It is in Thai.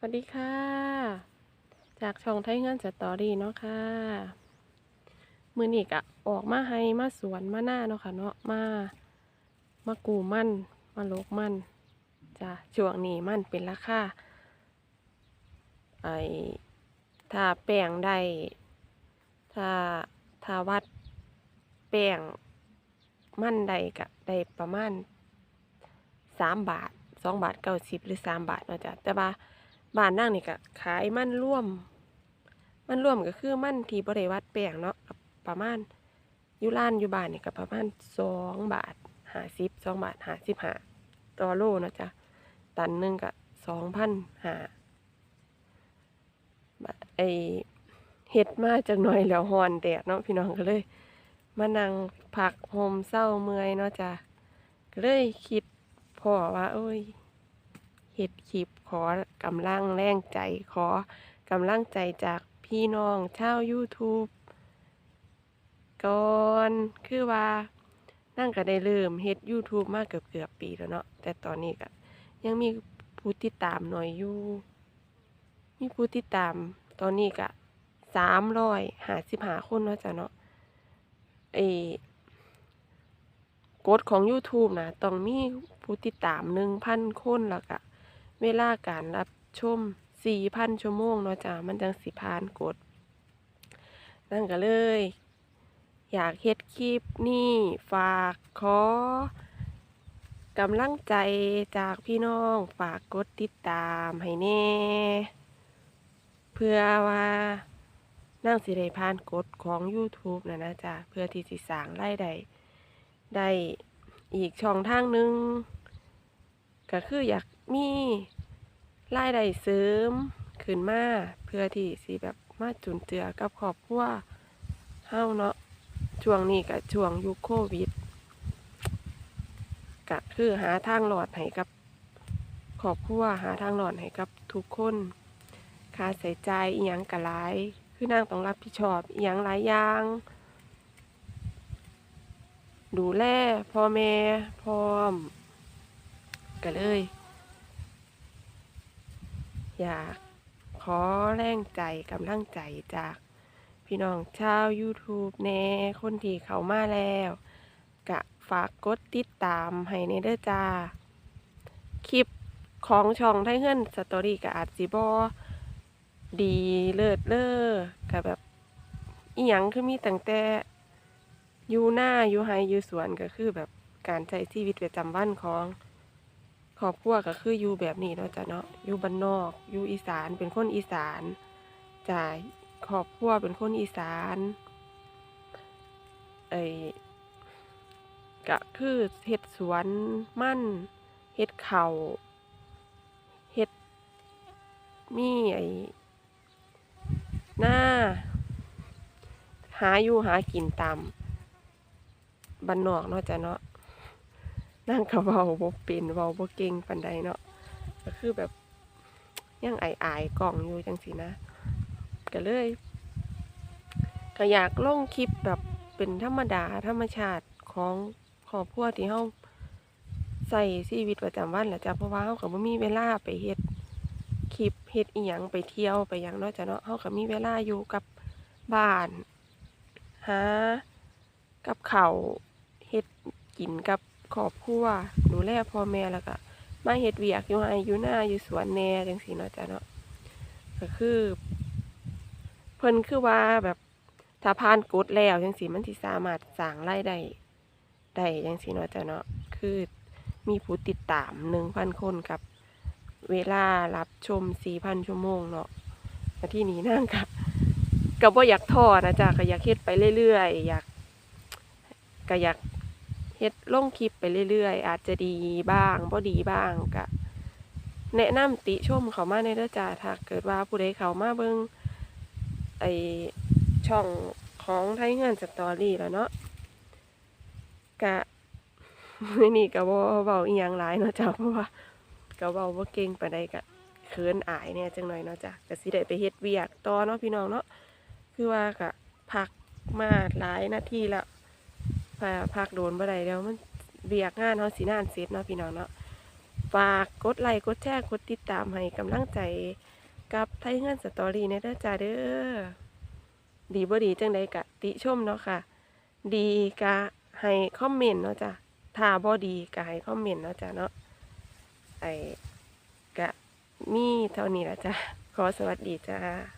สวัสดีค่ะ จากช่องไทยเงินสตอรี่เนาะค่ะมือนี้กะออกมาให้มาสวนมาหน้าเนาะค่ะเนาะมา มากูมันมาโลกมันจ้ะช่วงนี้มันเป็นราคาไอถ้าแป้งได้ถ้าถ้าวัดแป้งมันได้กะได้ประมาณสามบาทสองบาทเก้าสิบหรือสามบาทเนาะจ้ะแต่ว่า บ้านนั่งนี่ก็ขายมันร่วม มันร่วมก็คือมันที่บริวัดแป้งเนาะประมาณอยู่ร้านอยู่บ้านนี่ก็ประมาณสองบาทห้าสิบสองบาทห้าสิบห้าต่อโลเนาะจ้ะตันหนึ่งก็สองพันห้าไอเฮ็ดมาจากหน่อยแล้วฮอนแดดเนาะพี่น้องก็เลย มานั่งผักโฮมเศร้าเมื่อยเนาะจ้ะก็เลยคิดพ่อว่า โอ้ย เฮ็ดคลิปขอกำลังแรงใจขอกำลังใจจากพี่น้องชาว YouTube ก่อนคือว่านั่งก็ได้เริ่มเฮ็ด YouTube มาเกือบเกือบปีแล้วเนาะแต่ตอนนี้ก็ยังมีผู้ติดตามหน่อยอยู่ มีผู้ติดตามตอนนี้ก็สามร้อยหาสิบหาคนเนาะจ้ะเนาะไอ้กฎของ YouTube นะต้องมีผู้ติดตามหนึ่งพันคนแล้วก็ เวลาการรับชมสี่พันชั่วโมงเนาะจ้ะมันจังสิผ่านกฎนั่นก็เลย อยากเฮ็ดคลิปนี่ฝากขอกำลังใจจากพี่น้องฝากกดติดตามให้แน่ เพื่อว่านั่งสิได้ผ่านกฎของ YouTube นะนะจ๊ะเพื่อที่สิสางรายได้ได้อีกช่องทางหนึ่งก็คืออยาก มีรายได้เสริมขึ้นมาเพื่อที่สิแบบมาจุนเจือกับครอบครัวเฮาเนาะช่วงนี้กับช่วงยุคโควิดก็คือหาทางหลอดให้กับครอบครัวหาทางหลอดให้กับทุกคนค่าใส่ใจอีหยังกะหลายคือนางต้องรับผิดชอบอหย่างหลายอย่างดูแลพ่อแม่พร้อมก็เลย อยากขอแรงใจกำลังใจจากพี่น้องชาว YouTube แน่คนที่เขามาแล้วกะฝากกดติดตามให้ในเด้อจ้า คลิปของช่องไทเฮินสตอรี่กับอาจสิบอดีเลิศเลอกับแบบอีหยังคือมีตั้งแต่อยู่หน้าอยู่ไฮอยู่สวนก็คือแบบการใช้ชีวิตประจำวันของ ครอบครัวก็คืออยู่แบบนี้เนาะจ้ะเนาะอยู่บ้านนอก อยู่อีสานเป็นคนอีสานจ่ายครอบครัวเป็นคนอีสานไอ้ก็คือเฮ็ดสวนมั่นเฮ็ดเขาเฮ็ดมีไอ้หน้า หาอยู่หากินตามบ้านนอกเนาะจ้ะเนาะ นั่งกะเว้าบ่เป็นเว้าบ่เก่งปานใดเนาะก็คือแบบยังอายๆกล่องอยู่จังสินะก็เลยก็อยากลงคลิปแบบเป็นธรรมดาธรรมชาติของครอบครัวที่เฮาใส่ชีวิตประจำวันแหละจ้ะเพราะว่าเฮาก็บ่มีเวลาไปเฮ็ดคลิปเฮ็ดอีหยังไปเที่ยวไปหยังเนาะจ้ะเนาะเฮาก็มีเวลาอยู่กับบ้านหากับเขาเฮ็ดกินกับ ครอบครัวดูแลพ่อแม่แล้วก็มาเฮ็ดเวียกอยู่ไร่อยู่หน้าอยู่สวนแหน่จังซี่เนาะจ้ะเนาะก็คือ เพิ่นคือว่าแบบถ้าผ่านกฎแล้วจังซี่มันสิสามารถสร้างรายได้ได้จังซี่เนาะจ้ะเนาะคือมีผู้ติดตาม1,000คนกับ เวลารับชม4,000ชั่วโมงเนาะมาที่นี้นั่งกับก็บ่อยากท้อนะจ๊ะก็อยากเฮ็ดไปเรื่อยๆอยากก็อยาก เฮ็ดลงคลิปไปเรื่อยๆ อาจจะดีบ้างบ่ดีบ้างก็แนะนำติชมเขามาในเด้อจ้าถ้าเกิดว่าผู้ใดเขามาเบิ่งไอช่องของไทยเงินสตอรี่แล้วเนาะกะมือนี้ก็บ่เว้าอีหยังหลายเนาะจ้าเพราะว่าก็เว้าบ่เก่งปานใดก็เขินอายเนี่ยจังหน่อยเนาะจ้ะก็สิได้ไปเฮ็ดเวียกต่อเนาะพี่น้องเนาะคือว่าก็พักมาหลายนาทีแล้ว พาพักโดนบ่ได้แล้วมันเวียกงานเฮาสินานเสร็จเนาะพี่น้องเนาะฝากกดไลค์กดแชร์กดติดตามให้กำลังใจกับไทยเงินสตอรี่ในเด้อจ้าเด้อดีบ่ดีจังใดกะติชมเนาะค่ะ ดีกะให้คอมเมนต์เนาะจ้ะถ้าบ่ดีกะให้คอมเมนต์เนาะจ้ะเนาะไอ้กะมีเท่านี้ละจ้ะขอสวัสดีจ้า